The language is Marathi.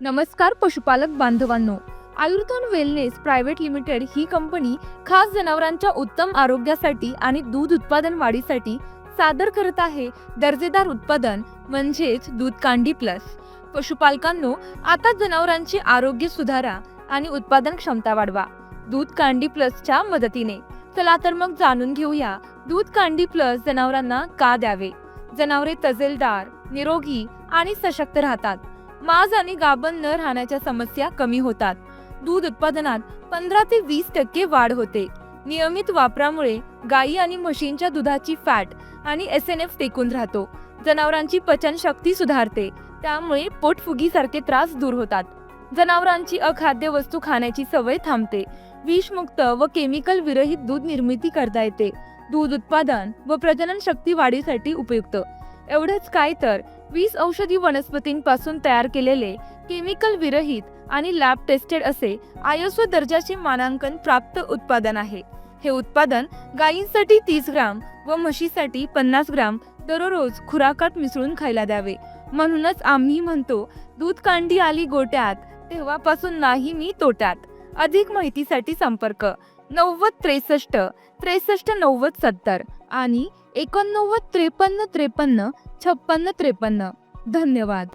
नमस्कार पशुपालक बांधवांनो. आयुर्धन वेलनेस प्रायव्हेट लिमिटेड ही कंपनी खास जनावरांच्या उत्तम आरोग्यासाठी आणि दूध उत्पादन वाढीसाठी सादर करत आहे. दर्जेदार उत्पादन म्हणजेच दूध कांडी प्लस पशुपालकांनो आता जनावरांचे आरोग्य सुधारा आणि उत्पादन क्षमता वाढवा. दूध कांडी प्लसच्या मदतीने. चला तर मग जाणून घेऊया दूध कांडी प्लस जनावरांना का द्यावे? जनावरे तजेलदार निरोगी आणि सशक्त राहतात. माज आणि गाभण न राहण्याच्या समस्या कमी होतात. दूध उत्पादनात पंधरा ते वीस टक्के वाढ होते. नियमित वापरामुळे गायी आणि म्हशींच्या दुधाची फॅट आणि एस एन एफ टेकून राहतो. जनावरांची पचनशक्ती सुधारते. त्यामुळे पोटफुगीसारखे त्रास दूर होतात. जनावरांची अखाद्य वस्तू खाण्याची सवय थांबते. विषमुक्त व केमिकल विरहित दूध निर्मिती करता येते. दूध उत्पादन व प्रजनन शक्ती वाढीसाठी उपयुक्त. एवढंच काय तर. वीस औषधी वनस्पतींपासून तयार केलेले केमिकल विरहित आणि लॅब टेस्टेड असे आयएसओ दर्जाचे मानांकन प्राप्त उत्पादन आहे. हे उत्पादन गायींसाठी तीस ग्राम व म्हशीसाठी पन्नास ग्राम दररोज खुराकात मिसळून खायला द्यावे. म्हणूनच आम्ही म्हणतो दूध कांडी आली गोट्यात तेव्हापासून नाही मी तोट्यात. अधिक माहितीसाठी संपर्क नव्वद त्रेसष्ट त्रेसष्ट नव्वद सत्तर आणि एकोणनव्वद त्रेपन्न त्रेपन्न छप्पन्न त्रेपन्न. धन्यवाद.